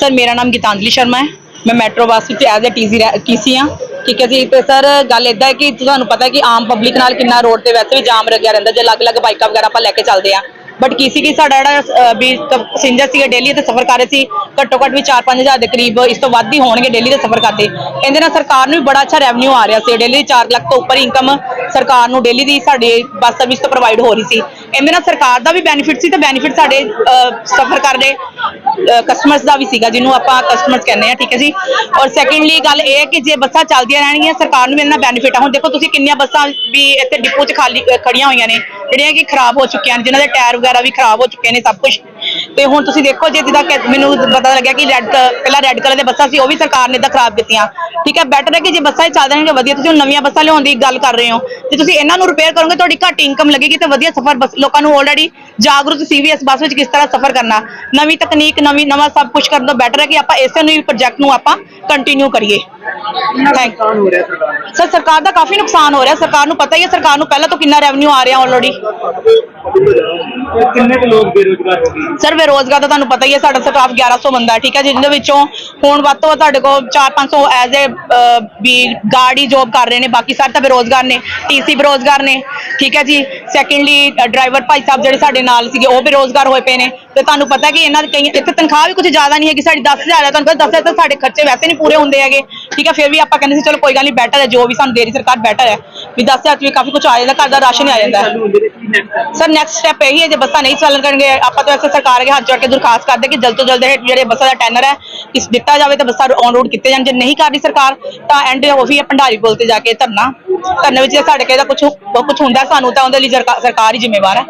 Sir मेरा नाम गीतांजलि शर्मा है। मैं मेट्रो वासी एज ए टी सी हाँ। ਠੀਕ ਹੈ ਜੀ, ਤੇ ਸਰ, ਗੱਲ ਇਦਾਂ ਹੈ ਕਿ ਤੁਹਾਨੂੰ ਪਤਾ ਕਿ ਆਮ ਪਬਲਿਕ ਨਾਲ ਕਿੰਨਾ ਰੋਡ ਤੇ ਵੈਸੇ ਵੀ ਜਾਮ ਲੱਗਿਆ ਰਹਿੰਦਾ, ਜੇ ਅਲੱਗ-ਅਲੱਗ ਬਾਈਕਾਂ ਵਗੈਰਾ ਆਪਾਂ ਲੈ ਕੇ ਚੱਲਦੇ ਆ ਬਟ ਕੀ ਸੀ ਕਿ ਸਾਡਾ ਜਿਹੜਾ ਵੀ ਪੈਸੇਂਜਰ ਸੀਗੇ ਡੇਲੀ ਤੇ ਸਫ਼ਰ ਕਰ ਰਹੇ ਸੀ ਘੱਟੋ ਘੱਟ ਵੀ 4-5000 ਦੇ ਕਰੀਬ ਇਸ ਤੋਂ ਵੱਧ ਹੀ ਹੋਣਗੇ ਡੇਲੀ ਦੇ ਸਫ਼ਰ ਕਰਦੇ ਇਹਦੇ ਨਾਲ ਸਰਕਾਰ ਨੂੰ ਵੀ ਬੜਾ ਅੱਛਾ ਰੈਵਨਿਊ ਆ ਰਿਹਾ ਸੀ ਡੇਲੀ 4 ਲੱਖ ਤੋਂ ਉੱਪਰ ਇਨਕਮ ਸਰਕਾਰ ਨੂੰ ਡੇਲੀ ਦੀ ਸਾਡੇ ਬੱਸ ਸਰਵਿਸ ਤੋਂ ਪ੍ਰੋਵਾਈਡ ਹੋ ਰਹੀ ਸੀ। ਇਹਦੇ ਨਾਲ ਸਰਕਾਰ ਦਾ ਵੀ ਬੈਨੀਫਿਟ ਸੀ ਤੇ ਬੈਨੀਫਿਟ ਸਾਡੇ ਸਫ਼ਰ ਕਰ ਰਹੇ ਕਸਟਮਰਸ ਦਾ ਵੀ ਸੀਗਾ ਜਿਹਨੂੰ ਆਪਾਂ ਕਸਟਮਰਸ ਕਹਿੰਦੇ ਆ ਠੀਕ ਹੈ ਜੀ? ਔਰ ਸੈਕੰਡਲੀ ਗੱਲ ਇਹ ਹੈ ਕਿ ਜੇ ਬੱਸਾਂ ਚੱਲਦੀਆਂ ਰਹਿਣਗੀਆਂ ਸਰਕਾਰ ਨੂੰ ਵੀ ਇਹਨਾਂ ਬੈਨੀਫਿਟ ਆ। ਹੁਣ ਦੇਖੋ ਤੁਸੀਂ ਕਿੰਨੀਆਂ ਬੱਸਾਂ ਵੀ ਇੱਥੇ ਡਿਪੂ 'ਚ ਖਾਲੀ ਅ, ਖੜੀਆਂ ਹੋਈਆਂ ਨੇ। ਜਿਹੜੀਆਂ ਕਿ ਖਰਾਬ ਹੋ ਚੁੱਕੀਆਂ ਨੇ, ਜਿਨ੍ਹਾਂ ਦੇ ਟਾਇਰ ਵਗੈਰਾ ਵੀ ਖਰਾਬ ਹੋ ਚੁੱਕੇ ਨੇ ਸਭ ਕੁਝ ਤੇ ਹੁਣ ਤੁਸੀਂ ਦੇਖੋ, ਜੇ ਜਿੱਦਾਂ ਮੈਨੂੰ ਪਤਾ ਲੱਗਿਆ ਕਿ ਰੈੱਡ ਪਹਿਲਾਂ ਰੈੱਡ ਕਲਰ ਦੇ ਬੱਸਾਂ ਸੀ, ਉਹ ਵੀ ਸਰਕਾਰ ਨੇ ਤਾਂ ਖਰਾਬ ਕੀਤੀਆਂ। ਠੀਕ ਹੈ ਬੈਟਰ ਹੈ ਕਿ ਜੇ ਬੱਸਾਂ ਹੀ ਚੱਲ ਜਾਣਗੀਆਂ, ਵਧੀਆ। ਤੁਸੀਂ ਹੁਣ ਨਵੀਆਂ ਬੱਸਾਂ ਲਿਆਉਣ ਦੀ ਗੱਲ ਕਰ ਰਹੇ ਹੋ। ਤੇ ਤੁਸੀਂ ਇਹਨਾਂ ਨੂੰ ਰਿਪੇਅਰ ਕਰੋਗੇ, ਤੁਹਾਡੀ ਘੱਟ ਇਨਕਮ ਲੱਗੇਗੀ ਤੇ ਵਧੀਆ ਸਫ਼ਰ ਬਸ, ਲੋਕਾਂ ਨੂੰ ਆਲਰੇਡੀ ਜਾਗਰੂਕ ਸੀਵੀਐਸ ਬੱਸ ਵਿੱਚ ਕਿਸ ਤਰ੍ਹਾਂ ਸਫ਼ਰ ਕਰਨਾ। ਨਵੀਂ ਤਕਨੀਕ, ਨਵੀਂ, ਨਵਾਂ ਸਭ ਕੁਝ ਕਰਨ ਤੋਂ ਬੈਟਰ ਹੈ ਕਿ ਆਪਾਂ ਇਸੇ ਨੂੰ ਹੀ ਪ੍ਰੋਜੈਕਟ ਨੂੰ ਆਪਾਂ ਕੰਟੀਨਿਊ ਕਰੀਏ। ਸਰਕਾਰ ਦਾ? ਸਰ ਸਰਕਾਰ ਦਾ ਕਾਫੀ ਨੁਕਸਾਨ ਹੋ ਰਿਹਾ। ਸਰਕਾਰ ਨੂੰ ਪਤਾ ਹੀ ਹੈ ਸਰਕਾਰ ਨੂੰ ਪਹਿਲਾਂ ਤੋਂ ਕਿੰਨਾ ਰੈਵਨਿਊ ਆ ਰਿਹਾ ਆਲਰੇਡੀ ਸਰ ਬੇਰੋਜ਼ਗਾਰ ਦਾ ਤੁਹਾਨੂੰ ਪਤਾ ਹੀ ਹੈ ਸਾਡਾ ਸਟਾਫ 1100 ਬੰਦਾ ਹੈ, ਠੀਕ ਹੈ ਜਿਹਦੇ ਵਿੱਚੋਂ ਹੁਣ ਵੱਧ ਤੋਂ ਵੱਧ ਤੁਹਾਡੇ ਕੋਲ 4-500 ਐਜ਼ ਅ ਵੀ ਗਾਰਡ ਹੀ ਜੋਬ ਕਰ ਰਹੇ ਨੇ। ਬਾਕੀ ਸਾਰੇ ਤਾਂ ਬੇਰੋਜ਼ਗਾਰ ਨੇ ਟੀਸੀ ਬੇਰੋਜ਼ਗਾਰ ਨੇ ਠੀਕ ਹੈ ਜੀ। ਸੈਕੰਡਲੀ ਡਰਾਈਵਰ ਭਾਈ ਸਾਹਿਬ ਜਿਹੜੇ ਸਾਡੇ ਨਾਲ ਸੀਗੇ ਉਹ ਬੇਰੋਜ਼ਗਾਰ ਹੋਏ ਪਏ ਨੇ। ਤੇ ਤੁਹਾਨੂੰ ਪਤਾ ਕਿ ਇਹਨਾਂ ਦੇ ਕਈ ਇੱਥੇ ਤਨਖਾਹ ਵੀ ਕੁਝ ਜ਼ਿਆਦਾ ਨਹੀਂ ਹੈਗੀ। ਸਾਡੀ 10000 ਹੈ ਤੁਹਾਨੂੰ ਪਤਾ 10000 ਤਾਂ ਸਾਡੇ ਖਰਚੇ ਵੈਸੇ ਨਹੀਂ ਪੂਰੇ ਹੁੰਦੇ ਹੈਗੇ। ਠੀਕ ਹੈ, ਫਿਰ ਵੀ ਆਪਾਂ ਕਹਿੰਦੇ ਸੀ, ਚਲੋ ਕੋਈ ਗੱਲ ਨਹੀਂ ਬੈਟਰ ਹੈ, ਜੋ ਵੀ ਸਾਨੂੰ ਦੇ ਰਹੀ ਸਰਕਾਰ ਬੈਟਰ ਹੈ। ਵੀ 10000 ਵੀ ਕਾਫੀ ਕੁਝ ਆ ਜਾਂਦਾ, ਘਰ ਦਾ ਰਾਸ਼ਨ ਆ ਜਾਂਦਾ ਸਰ ਨੈਕਸਟ ਸਟੈਪ ਇਹੀ ਹੈ, ਜੇ ਬੱਸਾਂ ਨਹੀਂ ਚੱਲਣ ਕਰਨਗੇ ਆਪਾਂ ਤਾਂ ਐਸੇ ਸਰਕਾਰ ਅੱਗੇ ਹੱਥ ਜੋੜ ਕੇ ਦਰਖਾਸਤ ਕਰਦੇ ਕਿ ਜਲਦ ਤੋਂ ਜਲਦ ਜਿਹੜੇ ਬੱਸਾਂ ਦਾ ਟੈਨਰ ਹੈ, ਇਸ ਦਿੱਤਾ ਜਾਵੇ ਤਾਂ ਬੱਸਾਂ ਔਨ ਰੋਡ ਕੀਤੇ ਜਾਣ। ਜੇ ਨਹੀਂ ਕਰ ਰਹੀ ਸਰਕਾਰ, ਤਾਂ ਐਂਡ ਉਹ ਵੀ ਭੰਡਾਰੀ ਪੁਲ ਤੇ ਜਾ ਕੇ ਧਰਨਾ। ਧਰਨੇ ਵਿੱਚ ਸਾਡੇ ਕਹਿੰਦਾ ਦਾ ਕੁਝ ਕੁਝ ਹੁੰਦਾ ਸਾਨੂੰ, ਤਾਂ ਉਹਦੇ ਲਈ ਸਰਕਾਰ ਹੀ ਜ਼ਿੰਮੇਵਾਰ ਹੈ।